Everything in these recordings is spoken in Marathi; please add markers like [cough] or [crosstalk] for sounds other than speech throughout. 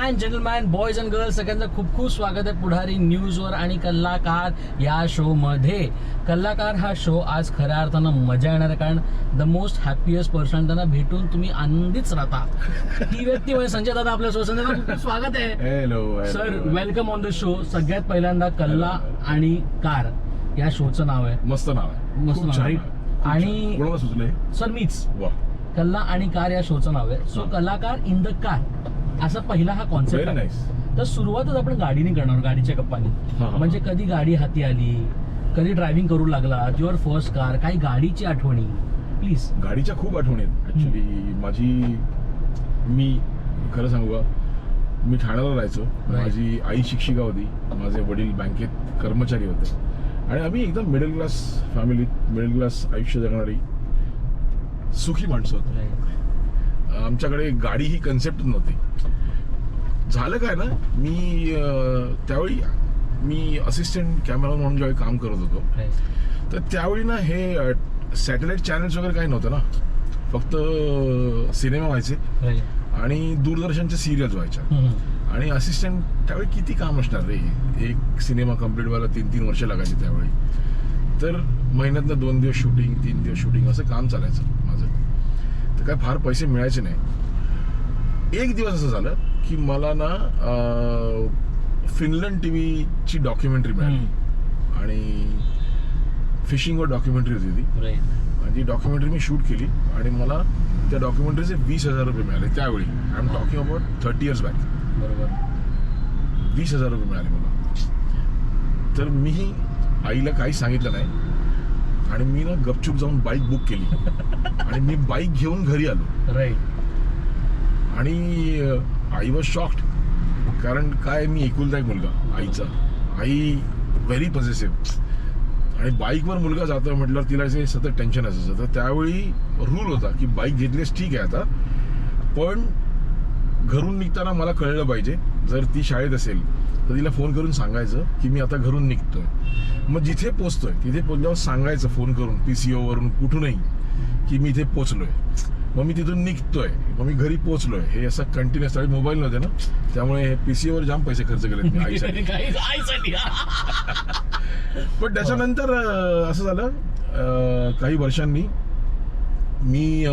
And gentleman boys and girls सगळ्यांचं खूप खूप स्वागत आहे पुढारी न्यूजवर आणि कल्लाकार या शो मध्ये. कल्लाकार हा शो आज खऱ्या अर्थानं मजा येणार आहे कारण द मोस्ट हॅपीएस्ट पर्सन त्यांना भेटून तुम्ही आनंदीच राहता. ही व्यक्ती म्हणजे संजय दादा आपल्या शो संजय दादा स्वागत आहे. Hello sir welcome on the show सगळ्यात पहिल्यांदा कल्ला आणि कार या शोचं नाव आहे. मस्त नाव आहे. मस्त नाव आणि- सर मीच. कल्ला आणि कार या शोचं नाव आहे. सो. कलाकार इन द कार असा पहिला हा कॉन्सेप्ट आहे. तर सुरुवातच आपण गाडीने करणार गाडीच्या गप्पाने. म्हणजे कधी गाडी हाती आली कधी ड्रायव्हिंग करू लागला युअर फर्स्ट कार काही गाडीची आठवणी. प्लीज गाडीच्या खूप आठवणी आहेत. ऍक्च्युली माझी मी खरं सांगू का मी ठाण्याला राहायचो. माझी आई शिक्षिका होती. माझे वडील बँकेत कर्मचारी होते. आणि आम्ही एकदम मिडल क्लास फॅमिलीत मिडल क्लास आयुष्य जगणारी सुखी माणसं होतो. आमच्याकडे गाडी ही कन्सेप्ट नव्हती. झालं काय ना मी त्यावेळी मी असिस्टंट कॅमेरामन म्हणून ज्यावेळी काम करत होतो तर त्यावेळी ना हे सॅटेलाइट चॅनल्स वगैरे काही नव्हतं ना. फक्त सिनेमा व्हायचे आणि दूरदर्शनच्या सिरियल्स व्हायच्या. आणि असिस्टंट त्यावेळी किती काम असणार रे? एक सिनेमा कंप्लीट व्हायला तीन तीन वर्ष लागायची त्यावेळी. तर महिन्यातनं दोन दिवस शूटिंग तीन दिवस शूटिंग असं काम चालायचं. तर काय फार पैसे मिळायचे नाही. एक दिवस असं झालं की मला ना फिनलंड टी व्हीची डॉक्युमेंटरी मिळाली. आणि फिशिंगवर डॉक्युमेंटरी होती ती. आणि ती डॉक्युमेंटरी मी शूट केली आणि मला त्या डॉक्युमेंटरीचे वीस हजार रुपये मिळाले त्यावेळी. I am talking about thirty years back बरोबर. वीस हजार रुपये मिळाले मला. तर मी आईला काही सांगितलं नाही. आणि मी ना गपचूप जाऊन बाईक बुक केली. आणि मी बाईक घेऊन घरी आलो. राईट आणि आई वॉज शॉक्ड कारण काय मी एकुलता एक मुलगा आईचा. आई व्हेरी पॉझिटिव्ह आणि बाईकवर मुलगा जातोय म्हटल्यावर तिला जे सतत टेन्शन असायचं. तर त्यावेळी रूल होता की बाईक घेतलीस ठीक आहे आता. पण घरून निघताना मला कळलं पाहिजे. जर ती शाळेत असेल तर तिला फोन करून सांगायचं की मी आता घरून निघतोय. मग जिथे पोचतोय तिथे पोचल्यावर सांगायचं फोन करून पी सी ओवरून कुठूनही की मी इथे पोचलोय. मग मी तिथून निघतोय. मग मी घरी पोचलोय. हे असं कंटिन्युअस त्यावेळी मोबाईल नव्हते ना? त्यामुळे हे पी सी ओवर जाम पैसे खर्च केले आईसाठी. [laughs] [laughs] पण त्याच्यानंतर असं झालं काही वर्षांनी मी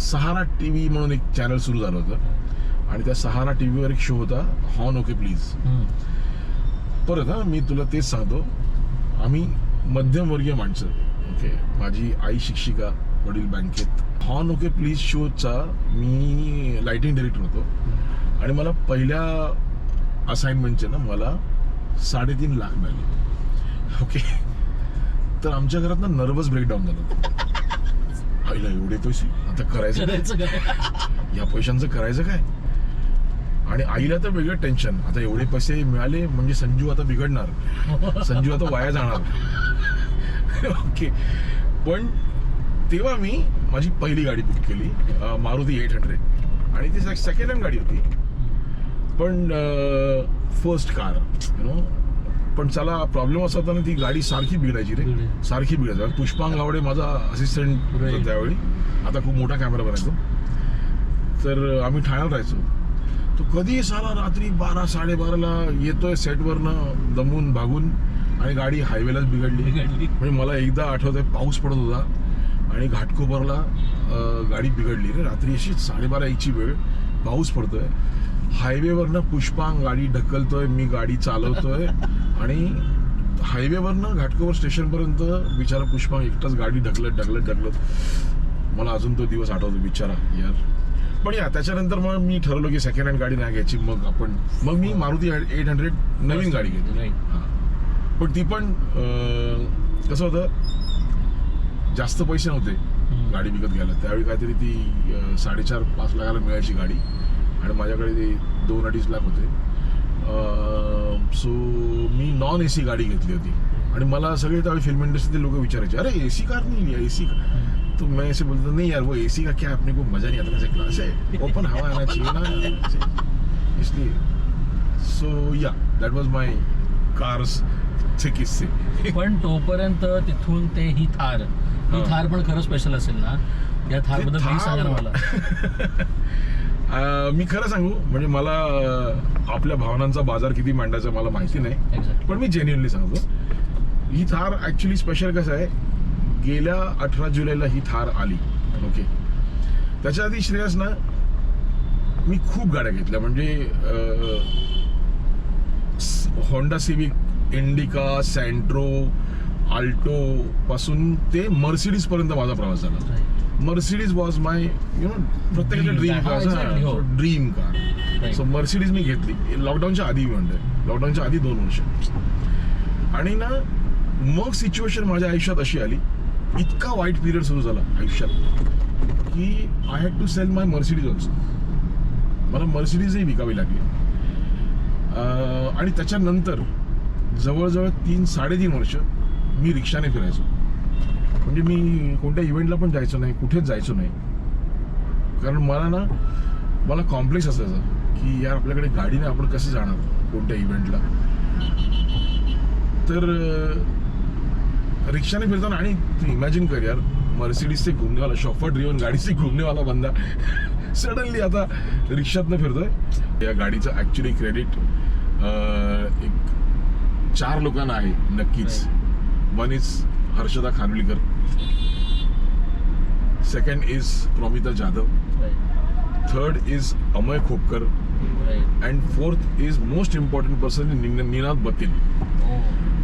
सहारा टी व्ही म्हणून एक चॅनल सुरू झालं होतं. आणि त्या सहारा टी व्हीवर एक शो होता हॉन ओके प्लीज. परत हा मी तुला तेच सांगतो आम्ही मध्यमवर्गीय माणसं ओके माझी आई शिक्षिका वडील बँकेत हॉन ओके प्लीज शोचा मी लाइटिंग डिरेक्टर होतो. आणि मला पहिल्या असाइनमेंटचे ना मला साडेतीन लाख मिळाले. ओके तर आमच्या घरात ना नर्वस ब्रेकडाऊन झालं. आईला एवढे पैसे आता करायचं? या पैशांचं करायचं काय? आणि आईला तर वेगळं टेन्शन आता एवढे पैसे मिळाले म्हणजे संजू आता बिघडणार. संजू आता वाया जाणार. ओके पण तेव्हा मी माझी पहिली गाडी बुक केली मारुती एट हंड्रेड आणि ती सेकंड हँड गाडी होती. पण फर्स्ट कार यु नो पण चला प्रॉब्लेम असा होता ना ती गाडी सारखी बिघडायची रे. सारखी बिघडायची. पुष्पांग गावडे माझा असिस्टंट. त्यावेळी. आता खूप मोठा कॅमेरा बनायचो तर आम्ही ठाण्यात राहायचो. तो कधी साला रात्री बारा साडेबाराला येतोय सेटवरनं दमून भागून आणि गाडी हायवेलाच बिघडली. म्हणजे मला एकदा आठवत आहे पाऊस पडत होता आणि घाटकोपरला गाडी बिघडली. रे रात्री अशी साडेबारा यायची वेळ पाऊस पडतोय. हायवेवरनं पुष्पांग गाडी ढकलतोय मी गाडी चालवतोय आणि हायवेवरनं घाटकोपर स्टेशनपर्यंत बिचारा पुष्पांग एकटाच गाडी ढकलत ढकलत ढकलत. मला अजून तो दिवस आठवतो बिचारा. यार. पण या त्याच्यानंतर मग मी ठरवलं की सेकंड हँड गाडी नाही घ्यायची. मग आपण मग मी मारुती एट हंड्रेड नवीन गाडी घेतली Right. हा. पण ती पण कसं होतं जास्त पैसे नव्हते. गाडी विकत घ्यायला. त्यावेळी काहीतरी ती साडेचार पाच लाखाला मिळायची गाडी. आणि माझ्याकडे ते दोन अडीच लाख होते. सो मी नॉन ए सी गाडी घेतली होती. आणि मला सगळे त्यावेळी फिल्म इंडस्ट्रीतले लोक विचारायचे अरे ए सी कार नहीं ए सी तो मैं ऐसे बोलता नहीं यार वो ए सी का क्या अपने को मजा नहीं आता ऐसे क्लास है। ओपन हवा आना चाहिए ना। [laughs] इसलिए। सो या दॅट वॉज माय कार्स चे किस्से पण तोपर्यंत तिथून ते ही थार. ही. थार पण खरं स्पेशल असेल ना. या थारबद्दल थार- सांगा मला. [laughs] मी खरं सांगू म्हणजे मला आपल्या भावनांचा बाजार किती मांडायचा मला माहिती नाही. एक्झॅक्ट पण मी जेन्युनली सांगतो. ही थार ऍक्च्युली स्पेशल कसं आहे गेल्या अठरा जुलैला ही थार आली. ओके त्याच्या आधी श्रेयस ना मी खूप गाड्या घेतल्या. म्हणजे Honda Civic Indica Santro Alto पासून ते मर्सिडीज पर्यंत माझा प्रवास झाला. Mercedes was my you know प्रत्येकाच्या Dream dream. Car dream car. So Mercedes मी घेतली. लॉकडाऊनच्या आधी मी म्हणतोय. लॉकडाऊनच्या आधी दोन वर्ष. आणि ना मग सिच्युएशन माझ्या आयुष्यात अशी आली. इतका वाईट पिरियड सुरू झाला आयुष्यात की I had to sell my Mercedes also मला मर्सिडीजही विकावी लागली. आणि त्याच्यानंतर जवळजवळ तीन साडेतीन वर्ष मी रिक्षाने फिरायचो. म्हणजे मी कोणत्या इव्हेंटला पण जायचो नाही कुठेच जायचो नाही. कारण मला ना मला कॉम्प्लेक्स असायचा की यार आपल्याकडे गाडीने आपण कसं जाणार कोणत्या इव्हेंटला तर रिक्षाने फिरताना आणि तू इमॅजिन कर यार मर्सिडीज से घूमने वाला शॉफर ड्रिवन गाडी से घूमने वाला बंदा सडनली आता रिक्षातनं फिरतोय. या गाडीचं ऍक्च्युली क्रेडिट एक चार लोकांना आहे नक्कीच. One is Harshada Khanvilkar. Second is Promita Jadhav. Third is Amay Khopkar. And fourth is most important person Ninad Batin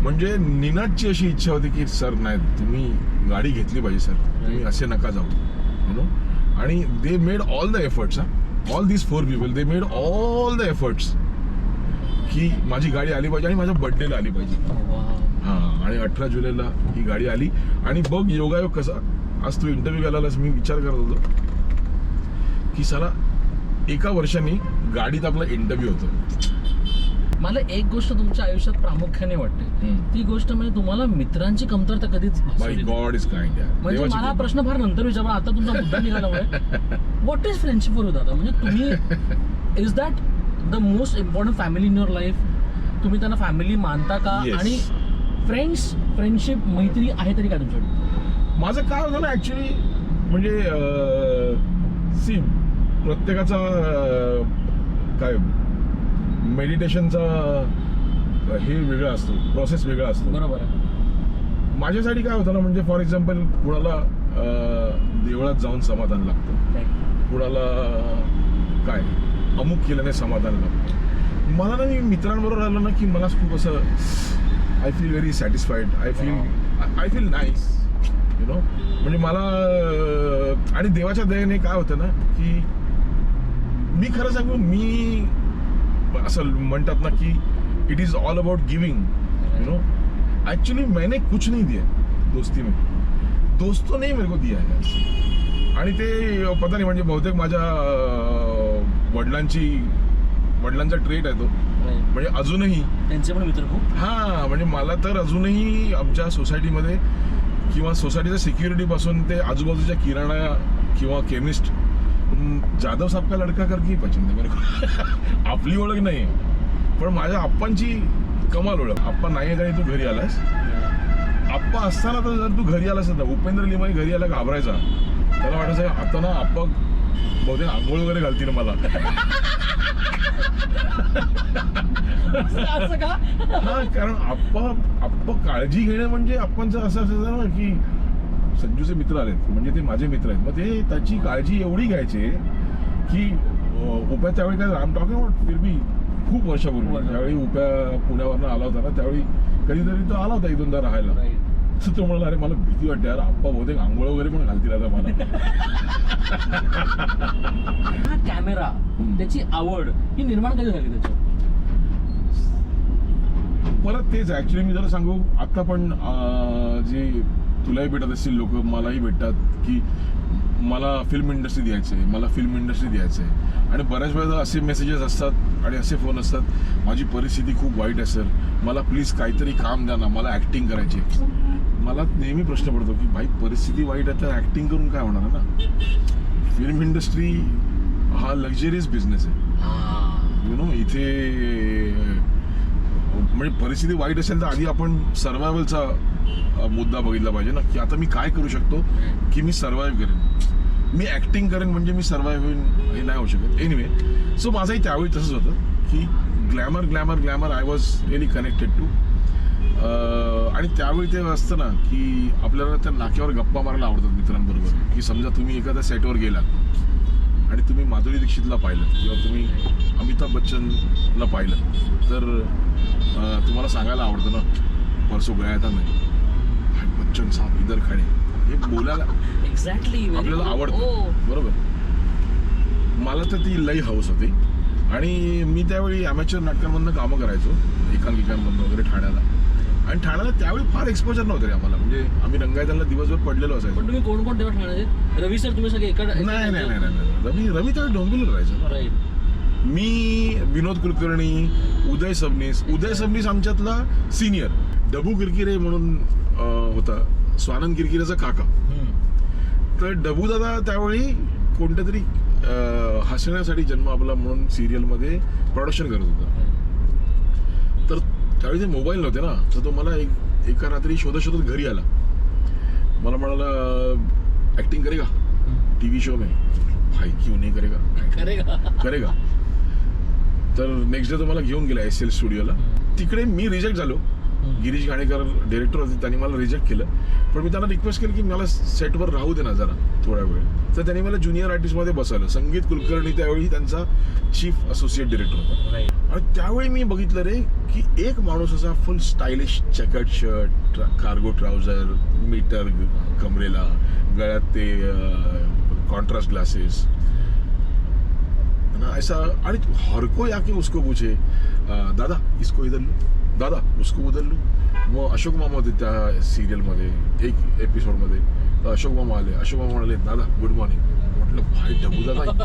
म्हणजे निनादची अशी इच्छा होती की सर नाही तुम्ही गाडी घेतली पाहिजे सर. तुम्ही असे नका जाऊ. यु नो आणि they made all the efforts all these four people they made all the efforts की माझी गाडी आली पाहिजे आणि माझ्या बर्थडेला आली पाहिजे. हा आणि अठरा जुलैला ही गाडी आली. आणि बघ योगायोग कसा आज तू इंटरव्ह्यू घालायलास मी विचार करत होतो की साला एका वर्षाने गाडीत आपला इंटरव्ह्यू होतो. मला एक गोष्ट तुमच्या आयुष्यात प्रामुख्याने वाटते. ती गोष्ट म्हणजे तुम्हाला मित्रांची कमतरता कधीच म्हणजे मला हा प्रश्न फार नंतर विचारला आता तुमचा मुद्दा निघाला व्हॉट इज फ्रेंडशिप फॉर दादा? म्हणजे तुम्ही is that the most important family in your life तुम्ही त्यांना फॅमिली मानता का. आणि फ्रेंड्स फ्रेंडशिप मैत्री आहे तरी का तुमच्याकडे? माझं काय होतं ना ऍक्च्युली म्हणजे सी प्रत्येकाचा काय? मेडिटेशनचा हे वेगळा असतो प्रोसेस वेगळा असतो. बरोबर आहे. माझ्यासाठी काय होतं ना म्हणजे फॉर एक्झाम्पल कुणाला देवळात जाऊन समाधान लागतं. कुणाला काय अमुक केल्याने समाधान लागतं. मला ना मी मित्रांबरोबर राहिलो ना की मला खूप असं I feel very satisfied I feel I feel nice you know म्हणजे मला आणि देवाच्या दयेने काय होतं ना की मी खरं सांगू मी असं म्हणतात ना की it is all about giving you know actually मैंने कुछ नहीं दिया दोस्ती में. दोस्तों ने ही मेरे को दिया है. आणि ते पता नाही म्हणजे बहुतेक माझ्या वडिलांची वडिलांचा ट्रेट आहे तो. म्हणजे अजूनही. त्यांचे पण मित्र खूप. हा म्हणजे मला तर अजूनही आमच्या सोसायटीमध्ये किंवा सोसायटीच्या सिक्युरिटी पासून ते आजूबाजूच्या किराणा किंवा केमिस्ट जाधव साहेब का लडका कर की पचंद आहे मेरे को. [laughs] आपली ओळख नाही पण माझ्या आप्पांची कमाल ओळख. आप्पा नाही आणि तू घरी आलास? आप्पा असताना तर जर तू घरी आलास ना उपेंद्र लिमाई घरी आला घाबरायचा. त्याला वाटायचं आता ना आप्पा बहुतेक आंघोळ वगैरे घालतील मला. हा कारण आप्पा आप्पा काळजी घेणं म्हणजे आप्पांचं असं असायचं ना की संजूचे मित्र आलेत म्हणजे ते माझे मित्र आहेत. मग ते त्याची काळजी एवढी घ्यायचे की उप्या त्यावेळी काय आम टॉकिंग अबाउट खूप वर्षापूर्वी वर्षा. ज्यावेळी उप्या पुण्यावरनं आला होता ना त्यावेळी कधीतरी तो आला होता एक दोनदा राहायला. तर तो म्हणाला अरे मला भीती वाटते यार आप्पा बहुतेक आंघोळ वगैरे पण घालतील आता मला. हा कॅमेरा त्याची आवड ही निर्माण कधी झाली त्याची परत तेच ऍक्च्युली मी जरा सांगू आता पण जे तुलाही भेटत असतील लोक मलाही भेटतात की मला फिल्म इंडस्ट्री द्यायचं आहे मला फिल्म इंडस्ट्री द्यायचं आहे आणि बऱ्याच वेळेला असे मेसेजेस असतात आणि असे फोन असतात माझी परिस्थिती खूप वाईट आहे सर मला प्लीज काहीतरी काम द्या ना मला ॲक्टिंग करायची आहे." मला नेहमी प्रश्न पडतो की भाई परिस्थिती वाईट आहे तर ॲक्टिंग करून काय होणार आहे ना? फिल्म इंडस्ट्री हा लक्झरियस बिझनेस आहे. यु नो इथे म्हणजे परिस्थिती वाईट असेल तर आधी आपण सर्वायवलचा मुद्दा बघितला पाहिजे ना. की आता मी काय करू शकतो? की मी सर्वाईव्ह करेन? मी ऍक्टिंग करेन म्हणजे मी सर्वाईव्ह होईन हे नाही होऊ शकत. एनिवे सो माझंही त्यावेळी तसंच होतं की glamour glamour glamour I was really connected to आणि त्यावेळी ते असतं ना की आपल्याला त्या नाक्यावर गप्पा मारायला आवडतात मित्रांबरोबर. की समजा तुम्ही एखाद्या सेटवर गेलात आणि तुम्ही माधुरी दीक्षितला पाहिलं किंवा तुम्ही अमिताभ बच्चनला पाहिलं तर तुम्हाला सांगायला आवडतं ना परसो गया था मैं बच्चन साहब इधर खडे. हे बोलायला एक्झॅक्टली आपल्याला. आवडतं. बरोबर. मला तर ती लई हाऊस होती. आणि मी त्यावेळी अमॅच्युअर नाटकांमधनं कामं करायचो. एकांकिकांमधनं वगैरे ठाण्याला. आणि ठाण्याला त्यावेळी फार एक्सपोजर नव्हतं रे आम्हाला. म्हणजे आम्ही रंगायतांना दिवसभर पडलेलो असायचो. पण तुम्ही कोण कोण तेव्हा ठाण्याचे? रवी सर तुम्ही सगळे एका नाही नाही नाही नाही नाही. रवी रवी त्यावेळी डोंबिवलीला राहायचं. राईट मी विनोद कुलकर्णी उदय सबनीस. उदय सबनीस आमच्यातला सिनियर डबू किरकिरे म्हणून होता. स्वानंद किरकिरेचा काका. तर डबू दादा त्यावेळी कोणत्या तरी हसण्यासाठी जन्म आपला म्हणून सिरियलमध्ये प्रोडक्शन करत होता. तर त्यावेळी ते मोबाईल नव्हते ना. तर तो मला एक एका रात्री शोधत शोधत घरी आला. मला म्हणाला ऍक्टिंग करेगा? टीव्ही शो में? भाई क्यों नहीं करेगा? खरे का करेगा. तर नेक्स्ट डे तो मला घेऊन गेला एस एल स्टुडिओला तिकडे मी रिजेक्ट झालो. गिरीश घाणेकर डिरेक्टर होते त्यांनी मला रिजेक्ट केलं. पण मी त्यांना रिक्वेस्ट केली की मला सेटवर राहू दे ना जरा थोड्या वेळ. तर त्यांनी मला ज्युनियर आर्टिस्टमध्ये बसवलं. संगीत कुलकर्णी त्यावेळी त्यांचा चीफ असोसिएट डिरेक्टर होता. आणि त्यावेळी मी बघितलं रे की एक माणूस असा full stylish jacket shirt cargo trouser meter कमरेला गळ्यात ते कॉन्ट्रास्ट ग्लासेस ना ऐसा आणि हर कोई आके उसको पूछे दादा इसको इधर लू। दादा उसको उधर लू। मग अशोक मामा होते त्या सिरियलमध्ये एक एपिसोडमध्ये तर अशोक मामा आले अशोक मामा म्हणाले दादा गुड मॉर्निंग म्हटलं भाई डबू दादा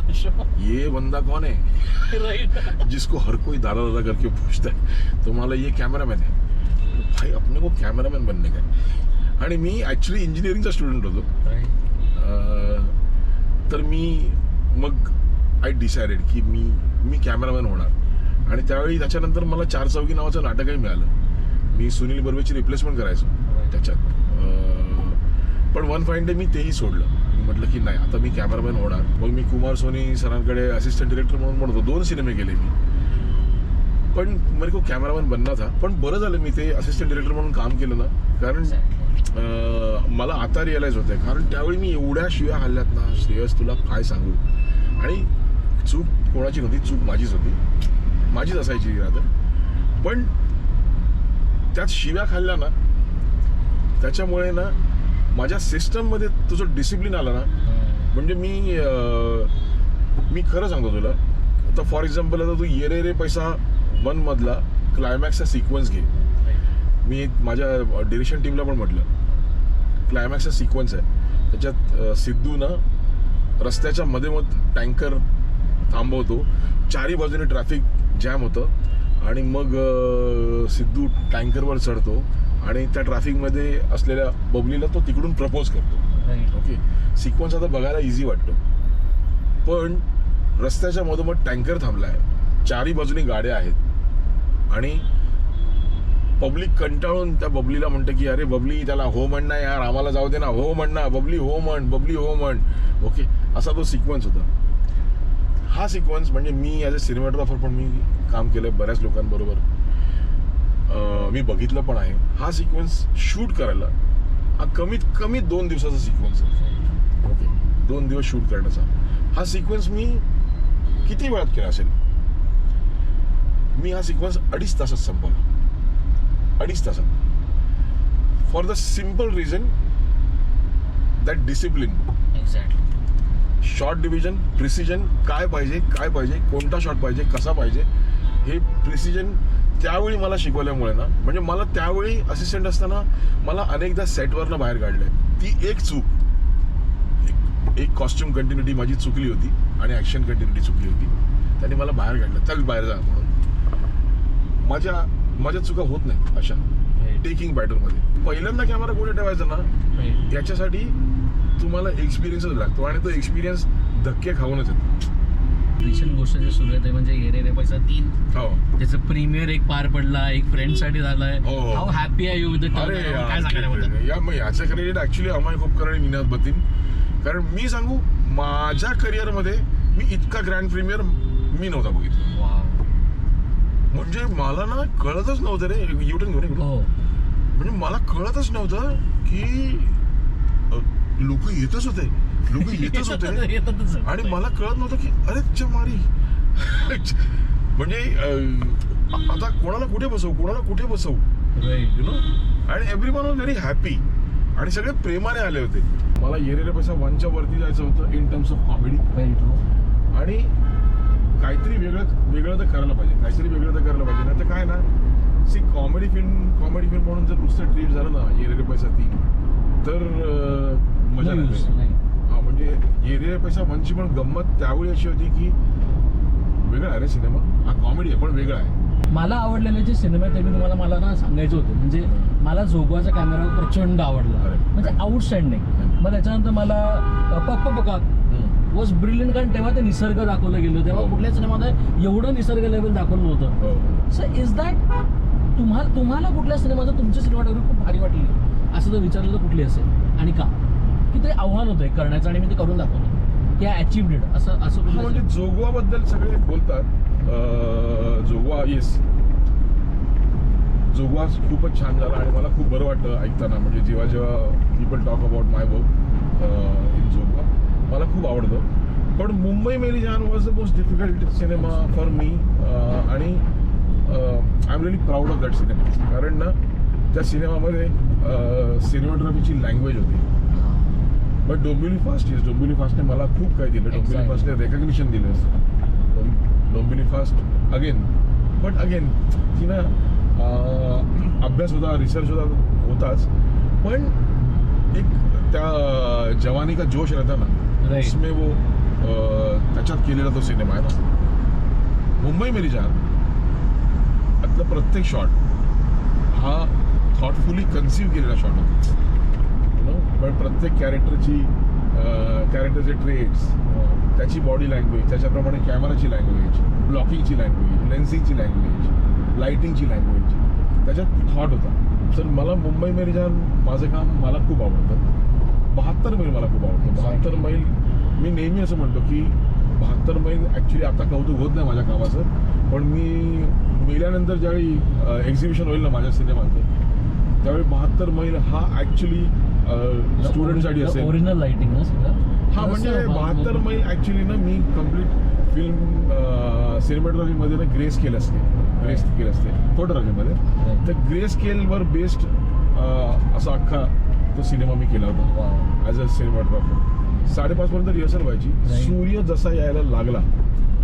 [laughs] ये बंदा कौन है? [laughs] जिसको हर कोई दादा दादा करके पूछता है। तो मला ये कॅमेरामॅन है। भाई अपने को कॅमेरामॅन बनने का. आणि मी ॲक्च्युली इंजिनिअरिंगचा स्टुडंट होतो। तर मी मग आय डिसायडेड की मी मी कॅमेरामॅन होणार. आणि त्यावेळी त्याच्यानंतर मला चार चौकी नावाचं नाटकही मिळालं. मी सुनील बर्वेची रिप्लेसमेंट करायचो त्याच्यात. पण वन फाईन डे मी तेही सोडलं. मी म्हटलं की नाही आता मी कॅमेरामॅन होणार. मग मी कुमार सोनी सरांकडे असिस्टंट डिरेक्टर म्हणून म्हणतो दोन सिनेमे केले मी. पण मेरे को कॅमेरामॅन बनना था. पण बरं झालं मी ते असिस्टंट डिरेक्टर म्हणून काम केलं ना. कारण मला आता रिअलाइज होतंय. कारण त्यावेळी मी एवढ्या शिव्या हल्ल्यात ना श्रेयस तुला काय सांगू? आणि चूक कोणाची नव्हती चूक माझीच होती. माझीच असायची राहतं पण त्यात शिव्या खाल्ल्या ना त्याच्यामुळे ना माझ्या सिस्टममध्ये तुझं डिसिप्लिन आलं ना. म्हणजे मी मी खरं सांगतो तुला. आता फॉर एक्झाम्पल आता तू येरे रे पैसा वनमधला क्लायमॅक्सचा सिक्वन्स घे. मी माझ्या डिरेक्शन टीमला पण म्हटलं. क्लायमॅक्सचा सिक्वन्स आहे. त्याच्यात अं, सिद्धू ना रस्त्याच्या मध्ये मध टँकर थांबवतो. चारी बाजूने ट्रॅफिक जॅम होतं. आणि मग सिद्धू टँकरवर चढतो. आणि त्या ट्रॅफिकमध्ये असलेल्या बबलीला तो तिकडून प्रपोज करतो. ओके सिक्वन्स आता बघायला इझी वाटतो. पण रस्त्याच्या मधोमध टँकर थांबलाय. चारी बाजूनी गाड्या आहेत. आणि पब्लिक कंटाळून त्या बबलीला म्हणतं की अरे बबली त्याला हो म्हण ना यार. आम्हाला जाऊ दे ना. हो म्हण ना. बबली हो म्हण. बबली हो म्हण. ओके असा तो सिक्वन्स होता. हा सिक्वन्स म्हणजे मी ॲज अ सिनेमॅटोग्राफर पण मी काम केलं बऱ्याच लोकांबरोबर. मी बघितलं पण आहे. हा सिक्वन्स शूट करायला हा कमीत कमी दोन दिवसाचा सिक्वन्स आहे. ओके दोन दिवस शूट करण्याचा. हा सिक्वेन्स मी किती वेळात केला असेल? मी हा सिक्वेन्स अडीच तासात संपवला. अडीच तासात. For the simple reason that discipline exactly short division precision काय पाहिजे काय पाहिजे कोणता शॉट पाहिजे कसा पाहिजे हे प्रिसिजन त्यावेळी मला शिकवल्यामुळे ना म्हणजे मला त्यावेळी असिस्टंट असताना मला अनेकदा सेटवरनं बाहेर काढलंय. ती एक चूक. एक- एक कॉस्ट्युम कंटिन्युटी माझी चुकली होती आणि ॲक्शन कंटिन्युटी चुकली होती. त्यांनी मला बाहेर काढलं. चल बाहेर जा म्हणून. माझ्या माझ्या चुका होत नाही अशा. टेकिंग पॅटर्नमध्ये पहिल्यांदा कॅमेरा कुठे ठेवायचा ना याच्यासाठी तुम्हाला एक्सपिरियन्सच लागतो आणि तो एक्सपिरियन्स धक्के खाऊनच येतो. रिसेंट गोष्ट जे सुरू आहे ते म्हणजे ये रे रे पैसा तीन. हो. त्याचं प्रीमियर एक पार पडला एक फ्रेंडसाठी झालाय. हो, हो. How happy I you with काय सांगायला होतं यार, या मग याचं क्रेडिट ऍक्च्युली अमाय खोपकर आणि निनाद बतीन. कारण मी सांगू माझ्या करिअरमध्ये मी इतका ग्रँड प्रीमियर मी नव्हता बघितला. म्हणजे मला ना कळतच नव्हतं रे. युटर्न घेऊन. हो. म्हणजे मला कळतच नव्हतं की लोक येतच होते. लोक [laughs] येतच होते. आणि मला कळत नव्हतं की अरे चमारी. म्हणजे आता कोणाला कुठे बसवू? कोणाला कुठे बसवू. यु नो आणि everyone was very happy आणि सगळे प्रेमाने आले होते. मला येरेरे पैसा वनच्या वरती जायचं होतं इन टर्म्स ऑफ कॉमेडी. आणि काहीतरी वेगळं वेगळं तर करायला पाहिजे. काहीतरी वेगळं तर करायला पाहिजे. नाही तर काय ना? See comedy film comedy film म्हणून जर नुसतं ट्रीट झालं ना येरेरे पैसा तीन. तर मजा नाही. नाही. हा म्हणजे येरेरे पैसा पण गंमत त्यावेळी अशी होती की वेगळा आहे रे सिनेमा. हा कॉमेडी आहे पण वेगळा आहे. मला आवडलेले जे सिनेमे आहेत ते मी तुम्हाला मला ना सांगायचे होते. म्हणजे मला जोगवाचा कॅमेरा प्रचंड आवडला. अरे. म्हणजे आउटस्टँडिंग मग त्याच्यानंतर मला अ, पप्पा पका वॉज ब्रिलियंट कारण तेव्हा ते निसर्ग दाखवलं गेलं तेव्हा हो. कुठल्या सिनेमात एवढं निसर्ग लेवल दाखवलं नव्हतं हो. सो इज दॅट तुम्हाला तुम्हाला कुठल्या सिनेमाचं तुमची सिनेमाटोग्राफी खूप भारी वाटली? असं जर विचारलं तर कुठली असेल? आणि का? की ते आव्हान होतं एक करण्याचं आणि मी ते करून दाखवलं की आय अचीव्ड इट असं असं कुठलं म्हणजे जोगवाबद्दल सगळे बोलतात. जोगवा येस जोगवा खूपच छान झाला आणि मला खूप बरं वाटतं ऐकताना. म्हणजे जेव्हा जेव्हा people talk about my work in Jogwa मला खूप आवडतं. पण Mumbai Meri Jaan was the most difficult cinema for me आणि I am really proud of that cinema कारण ना त्या सिनेमामध्ये सिनेमाटोग्राफीची लँग्वेज होती. But Dombivli fast is Dombivli फास्टने मला खूप काही दिलं. डोंबिवली. फास्टने रेकग्निशन दिलं Dombivli fast again but again तिनं अं, अभ्यास होता रिसर्च होता होताच. पण एक त्या जवानी का जोश रहता ना. उसमें वो त्याच्यात केलेला तो सिनेमा आहे ना. मुंबई मेरी जान. आतला प्रत्येक शॉट हा थॉटफुली कन्सिव्ह केलेला शॉट होता. नो पण प्रत्येक कॅरेक्टरची कॅरेक्टरचे ट्रेड्स त्याची बॉडी लँग्वेज त्याच्याप्रमाणे कॅमेराची लँग्वेज ब्लॉकिंगची लँग्वेज लेन्सिंगची लँग्वेज लाइटिंगची लँग्वेज त्याच्यात थॉट होता. तर मला मुंबई मेरी जान माझं काम मला खूप आवडतं. बहात्तर मैल मला खूप आवडतं. बहात्तर मैल मी नेहमी असं म्हणतो की बहात्तर मैल ॲक्च्युली आता कौतुक होत नाही माझ्या कामाचं पण मी मेल्यानंतर ज्यावेळी एक्झिबिशन होईल ना माझ्या सिनेमाचं त्यावेळी बहात्तर मैल हा ॲक्च्युली स्टुडंटसाठी असेल. ओरिजिनल लाइटिंग ना सगळं? हा म्हणजे बहात्तर मैल ॲक्च्युली ना मी कंप्लीट फिल्म सिनेमॅटोग्राफीमध्ये ना ग्रे स्केल असते ग्रे स्केल असते. फोटोग्राफीमध्ये. तर ग्रे स्केलवर बेस्ड असा अख्खा तो सिनेमा मी केला होता. ॲज अ सिनेमॅटोग्राफर साडेपाचपर्यंत रिहर्सल व्हायची. सूर्य जसा यायला लागला.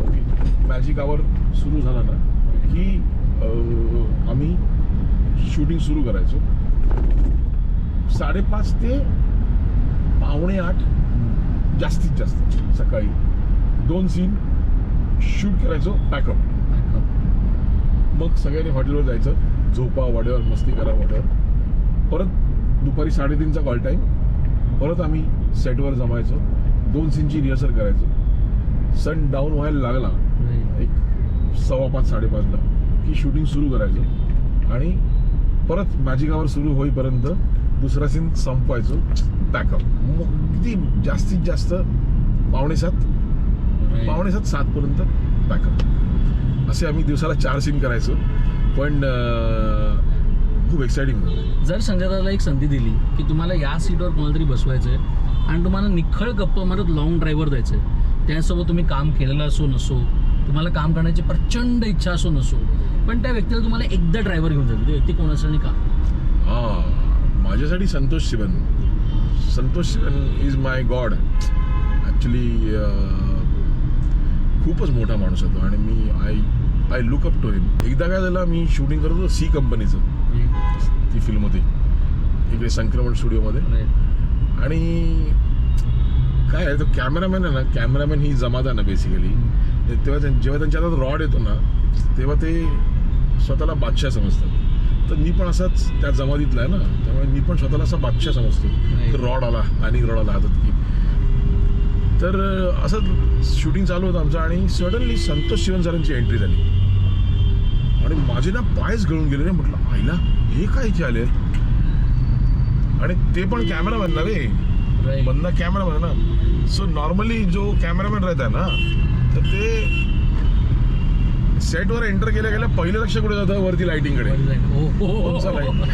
ओके मॅजिक आवर सुरू झाला ना. की आम्ही शूटिंग सुरू करायचो. साडेपाच ते पावणे आठ जास्तीत जास्त सकाळी. दोन सीन शूट करायचो पॅकअप मग सगळ्यांनी हॉटेलवर जायचं झोपा वाड्यावर मस्ती करा वाड्यावर परत दुपारी साडेतीनचा कॉल टाईम परत आम्ही सेटवर जमायचो. दोन सीनची रिहर्सल करायचो. सन डाऊन व्हायला लागला. एक सव्वा पाच साडेपाचला. की शूटिंग सुरू करायचं. आणि परत मॅजिक आवर सुरू होईपर्यंत दुसरा सीन संपवायचो. पॅकअप किती जास्तीत जास्त पावणे सात पावणे सात सातपर्यंत पॅकअप असे आम्ही दिवसाला चार सीन करायचो. पण खूप एक्साइटिंग होतं. जर संजय दादाला एक संधी दिली की तुम्हाला या सीटवर कोणाला तरी बसवायचं आहे आणि तुम्हाला निखळ गप्पा मारत लॉंग ड्राईव्हर द्यायचं आहे त्यासोबत तुम्ही काम केलेलं असो नसो तुम्हाला काम करण्याची प्रचंड इच्छा असो नसो पण त्या व्यक्तीला तुम्हाला एकदा ड्रायव्हर घेऊन जातो ते व्यक्ती कोण असेल आणि का? हा. माझ्यासाठी Santosh Sivan. Santosh Sivan is my god actually खूपच मोठा माणूस होतो आणि मी I I look up to him एकदा काय झालं मी शूटिंग करत होतो सी कंपनीचं ती फिल्म होती. इकडे संक्रमण स्टुडिओमध्ये आणि काय आहे तो कॅमेरामॅन आहे ना कॅमेरामॅन ही जमादार ना बेसिकली तेव्हा त्यां- जेव्हा त्यांच्या हातात रॉड येतो ना तेव्हा ते स्वतःला बादशाह समजतात. तर मी पण असाच त्या जमातीतला आहे ना. त्यामुळे मी पण स्वतःला असा बादशाह समजतो. रॉड आला आणि रॉड आला हातात की. तर असं शूटिंग चालू होतं आमचं आणि सडनली संतोष शिवन सरांची एंट्री झाली. आणि माझे ना पायच गळून गेले रे. म्हटलं आईला हे काय इथे आले? आणि ते पण कॅमेरामॅन ना रे. बंदा कॅमेरामॅन ना. सो नॉर्मली जो कॅमेरामॅन राहता ना तर ते सेटवर एंटर केल्या गेल्या पहिलं लक्ष कुठे जातं? वरती. कोणचा light?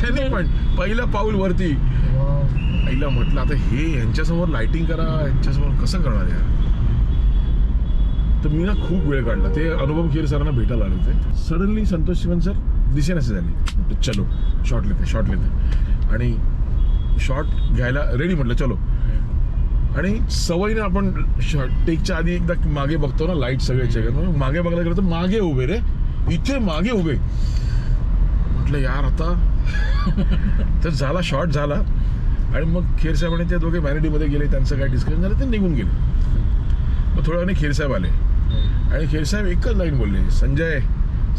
त्याने पण पहिलं पाऊल वरती. आईला म्हटलं आता हे यांच्यासमोर लाइटिंग करा यांच्यासमोर कसं करणार यार? तर मी ना खूप वेळ काढला. ते अनुभव खेर सरांना भेटायला आले होते. सडनली संतोष शिवन सर दिसेनासे झाले. चलो शॉट लेते शॉट लेते. आणि शॉट घ्यायला रेडी म्हटलं चलो. आणि सवयीने आपण टेकच्या आधी एकदा मागे बघतो ना लाइट सगळे चेक मागे बघायला गेलं तर मागे उभे रे. इथे मागे उभे. म्हटलं यार आता [laughs] तर झाला शॉट झाला. आणि मग खेरसाहेब आणि ते दोघे व्हॅनिटीमध्ये गेले त्यांचं काय डिस्कशन झालं ते निघून गेले. मग थोड्या वेळाने खेरसाहेब आले. आणि खेरसाहेब एकच लाईन बोलले Sanjay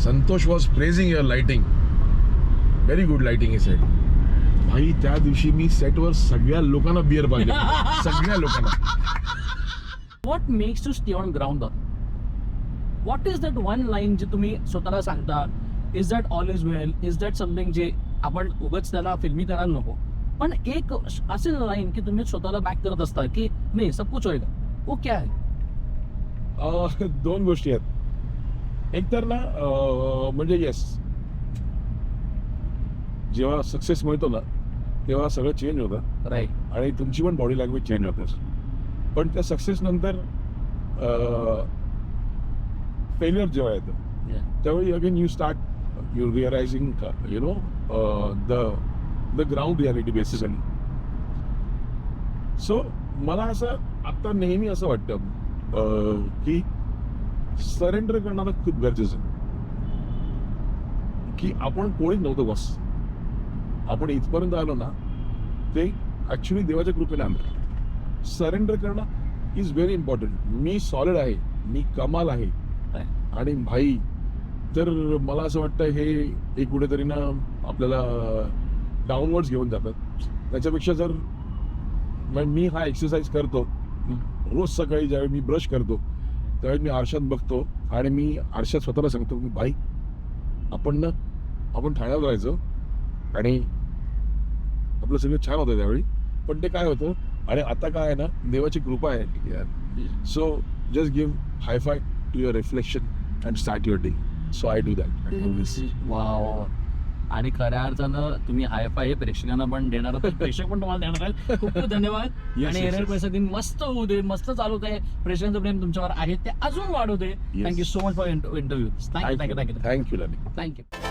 Santosh was praising your lighting very good lighting हे सेट भाई त्या दिवशी मी सेटवर सगळ्या लोकांना बिअर पाहिजे [laughs] सगळ्या लोकांना. Makes you stay on ground though? What is that one line जे तुम्ही स्वतःला सांगता? Is that all is well is that something जे आपण उगाच त्याला फिल्मी करायला नको? पण एक असे लाईन की तुम्ही स्वतःला बॅक करत असता की नाही सब कुछ होएगा. वो क्या है? अं, दोन गोष्टी आहेत. एक तर ना म्हणजे येस जेव्हा सक्सेस मिळतो ना तेव्हा सगळं चेंज होतं. राईट आणि तुमची पण बॉडी लँग्वेज चेंज होते. पण त्या सक्सेस नंतर फेल्युअर जेव्हा येतं त्यावेळी again you start you realizing you know the the ground reality basically so मला असं आता नेहमी असं वाटतं की सरेंडर करणं खूप गरजेचं आहे. की आपण कोणीच नव्हतं बस आपण इथपर्यंत आलो ना ते ऍक्च्युली देवाच्या कृपेने आलं सरेंडर करणं इज व्हेरी इम्पॉर्टंट मी सॉलिड आहे मी कमाल आहे. आणि भाई तर मला असं वाटतं हे एक कुठेतरी ना आपल्याला डाऊनवर्ड्स घेऊन जातात त्याच्यापेक्षा जर मी हा एक्सरसाइज करतो रोज सकाळी ज्यावेळी मी ब्रश करतो त्यावेळी मी आरशात बघतो आणि मी आरशात स्वतःला सांगतो की भाई आपण ना आपण ठाण्यात राहायचो आणि आपलं सगळं छान होतं त्यावेळी. पण ते काय होतं आणि आता काय आहे ना देवाची कृपा आहे. यार so just give high five to your reflection and start your day so I do that wow आणि खऱ्या अर्थानं तुम्ही हायफाय हे प्रेक्षकांना पण देणार आहात. प्रेक्षक पण तुम्हाला देणार आहेत. खूप खूप धन्यवाद. आणि एरर. पैसा दिन मस्त होऊ दे मस्त चालू दे प्रेक्षकांचं प्रेम तुमच्यावर आहे ते अजून वाढू दे. Yes. Thank you so much for interview thank you thank you thank you thank you